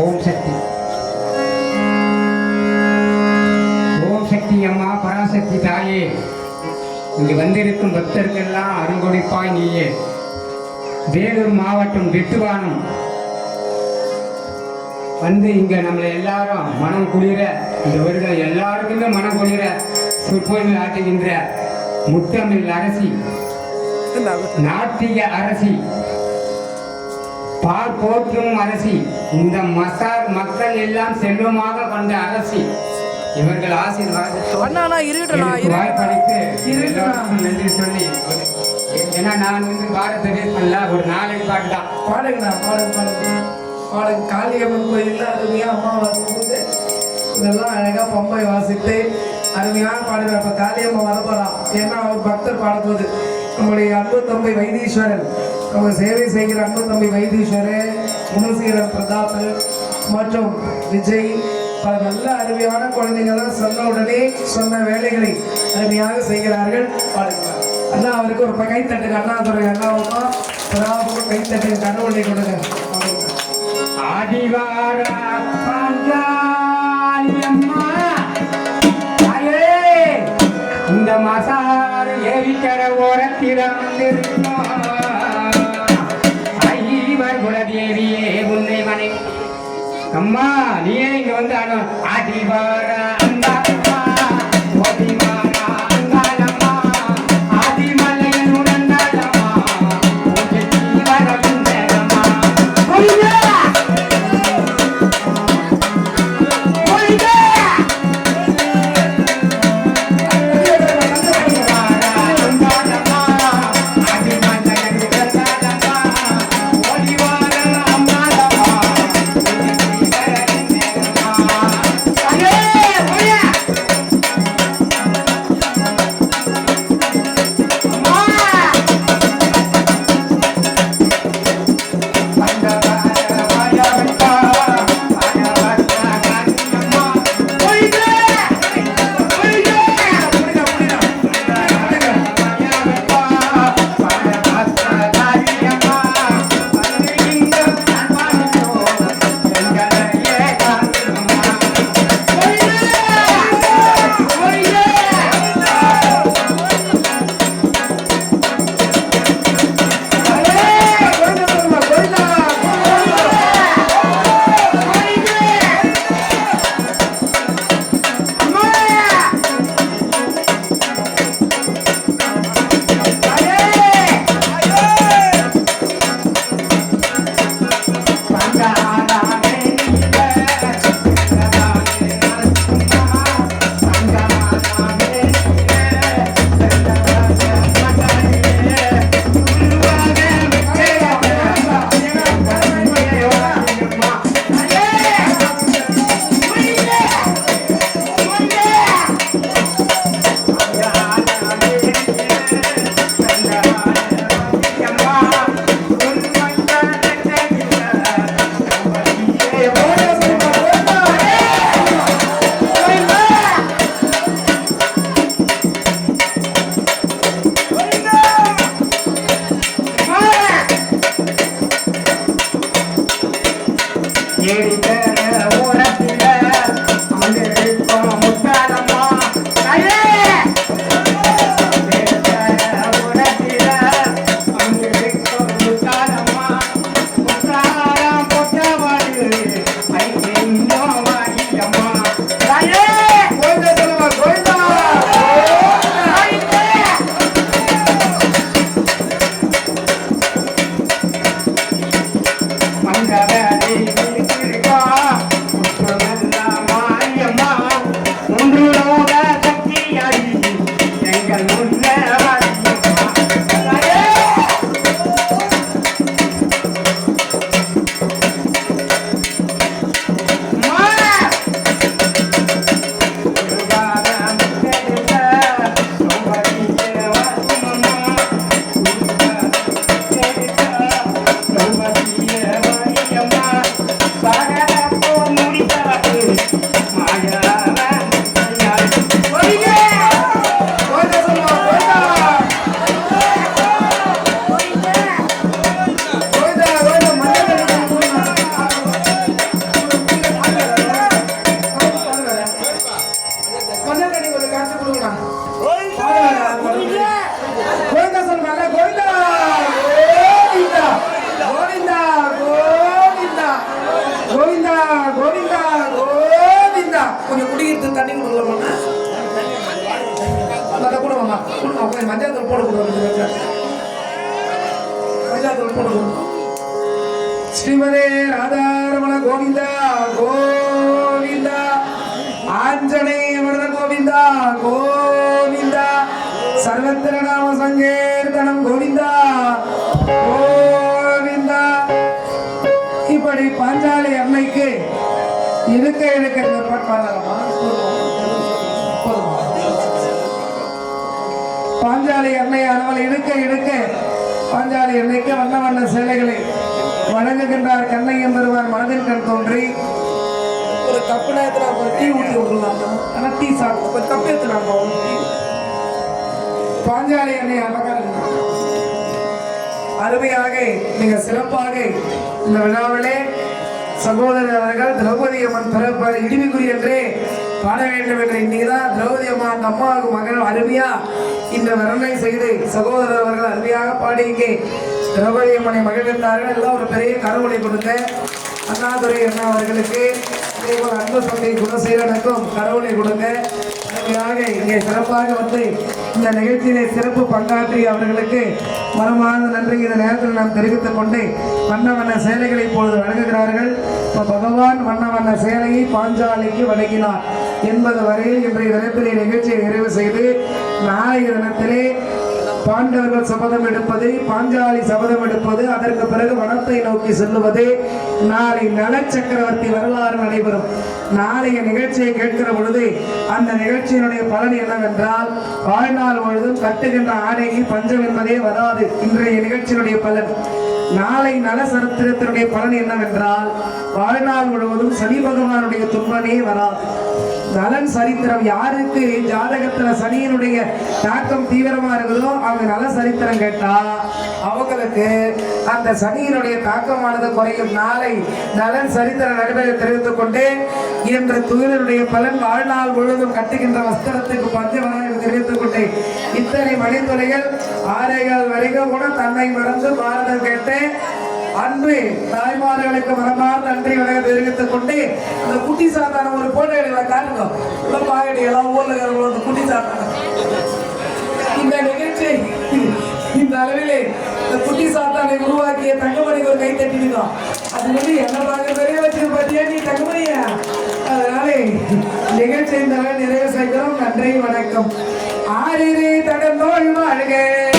ஓம் சக்தி. ஓம் சக்தி அம்மா பராசக்தி தாயே. இங்கு வந்திருக்கும் பக்தர்களெல்லாம் அருங்கொடிப்பாய் நீயே. வேலூர் மாவட்டம் வெட்டுவானம். வந்து இங்க நம்மளை எல்லாரும் மனம் குளிர இந்த வருடம் எல்லாருக்குமே மனம் குளிர சொற்பொழிவு ஆட்டுகின்ற முத்தமிழ் அரசி நாட்டிய அரசி. பால் போற்றும் அரசி இந்த மசார் மக்கள் எல்லாம் செல்வமாக கொண்ட அரசி. இவர்கள் ஆசீர்வாதத்தோடு நன்றி சொல்லி ஏன்னா நான் வந்து பாரத தேசம்ல ஒரு நாலடி பாட்டு தான். பாடுங்கண்ணா பாடுங்க பாடுங்க. பாடுங்க. காளியம்மன் கோயிலில் அருமையாக அம்மா வரும்போது இதெல்லாம் அழகாக பம்பை வாசித்து அருமையாக பாடுகிற அப்போ காளியம்மா வரப்போறான் ஏன்னா அவர் பக்தர் பாடும்போது நம்முடைய அன்பு தம்பி வைத்தீஸ்வரன் நம்ம சேவை செய்கிற அன்பு தம்பி வைத்தீஸ்வரன் குணசீரன் பிரதாப் மற்றும் விஜய் பல நல்ல அருமையான குழந்தைங்க தான் சொன்ன உடனே சொன்ன வேலைகளை அருமையாக செய்கிறார்கள். பாடுகிறார் அண்ணா அவருக்கு ஒரு கைத்தட்டு தட்டுங்க அண்ணா துறை கைத்தட்டு பிரதாபுக்கு கை கொடுங்க. பாடுங்க. இந்த மசார் ஏவிக்கர ஓரத்திறந்திருக்கும் ஐவர் குலதேவியே உன்னை மனைவி அம்மா நீயே இங்க வந்து அனு ஆதிவார அந்தாளம்மா, Ele tem எனக்கு மஞ்சள் தூள் போட்டு கொடுங்க மஞ்சள் தூள் ஸ்ரீமதே ராதாரமண கோவிந்தா கோவிந்தா. ஆஞ்சநேய வரத கோவிந்தா கோவிந்தா. சர்வத்திர நாம சங்கீர்த்தனம் கோவிந்தா கோவிந்தா. இப்படி பாஞ்சாலி அன்னைக்கு இருக்க இருக்க பண்ணலாமா பாஞ்சாலி அன்னை அவள் இழுக்க இழுக்க பாஞ்சாலி அன்னைக்கு வண்ண வண்ண சேலைகளை வணங்குகின்றார் கண்ணையும் பெறுவார் மனதில் கண் தோன்றி. ஒரு கப்பு நேரத்தில் ஒரு டீ ஊற்றி விடலாம் ஆனால் டீ சாப்பிட்டு ஒரு கப்பு எடுத்துனாங்க பாஞ்சாலி அன்னை அழகாக அருமையாக மிக சிறப்பாக இந்த விழாவிலே சகோதரர் அவர்கள் திரௌபதி அம்மன் பிறப்ப இடிமைக்குறி என்றே பாட வேண்டும் என்ற இன்னைக்குதான் திரௌபதி அம்மா அந்த அம்மாவுக்கு மகன் அருமையா இந்த வரணை செய்து சகோதரர் அவர்கள் அருமையாக பாடி இங்கே திரௌபதி அம்மனை மகிழ்ந்தார்கள் எல்லாம் ஒரு பெரிய கருவலை கொடுத்த அண்ணாதுரை அண்ணா அவர்களுக்கு அதேபோல் அன்பு தம்பி குணசீலனுக்கும் கருவலை கொடுங்க. அருமையாக இங்கே சிறப்பாக வந்து இந்த நிகழ்ச்சியிலே சிறப்பு பங்காற்றி அவர்களுக்கு மனமார்ந்த நன்றி. இந்த நேரத்தில் நாம் தெரிவித்துக் கொண்டு வண்ண வண்ண சேலைகளை இப்பொழுது வழங்குகிறார்கள். இப்போ பகவான் வண்ண வண்ண சேலையை பாஞ்சாலிக்கு வழங்கினார். என்பது வரையில் இன்றைய தினத்திலே நிகழ்ச்சியை நிறைவு செய்து நாளைய தினத்திலே பாண்டவர்கள் சபதம் எடுப்பது பாஞ்சாலி சபதம் எடுப்பது அதற்கு பிறகு வனத்தை நோக்கி செல்லுவது நாளை நல சக்கரவர்த்தி வரலாறு நடைபெறும். நாளைய நிகழ்ச்சியை கேட்கிற பொழுது அந்த நிகழ்ச்சியினுடைய பலன் என்னவென்றால் வாழ்நாள் முழுதும் கட்டுகின்ற ஆடைக்கு பஞ்சம் என்பதே வராது. இன்றைய நிகழ்ச்சியினுடைய பலன். நாளை நல சரித்திரத்தினுடைய பலன் என்னவென்றால் வாழ்நாள் முழுவதும் சனி பகவானுடைய துன்பமே வராது. நலன் சரித்திரம் யாருக்கு? ஜாதகத்துல சனியினுடைய தாக்கம் தீவிரமா இருக்குதோ அவங்க நல சரித்திரம் கேட்டா அவங்களுக்கு அந்த சனியினுடைய தாக்கமானது குறையும். நாளை நலன் சரித்திர நடைபெற தெரிவித்துக் கொண்டு என்ற துயிலுடைய பலன் வாழ்நாள் முழுவதும் கட்டுகின்ற வஸ்திரத்துக்கு பஞ்சவராக தெரிவித்துக் கொண்டு இத்தனை மணித்துறைகள் ஆரைகள் வரைக்கும் கூட தன்னை மறந்து பாரதம் கேட்டு அன்பு தாய்மார்களுக்கு மனமார்ந்த நன்றி வணக்கம் தெரிவித்துக் கொண்டு அந்த குட்டி சாத்தான ஒரு போட்டோ எடுக்கலாம் காட்டுங்க. உள்ள பாக்கெட் எல்லாம் ஊர்ல இருக்கிறவங்க அந்த குட்டி சாத்தான. இந்த நிகழ்ச்சி இந்த அளவிலே இந்த குட்டி சாத்தானை உருவாக்கிய தங்கமணிக்கு ஒரு கை தட்டினோம் அது வந்து என்ன பார்க்க பெரிய வச்சு பார்த்தியா நீ தங்கமணியா? அதனாலே நிகழ்ச்சி இந்த அளவில் நிறைவு செய்கிறோம். நன்றி வணக்கம். ஆரிரே தடந்தோள் வாழ்க.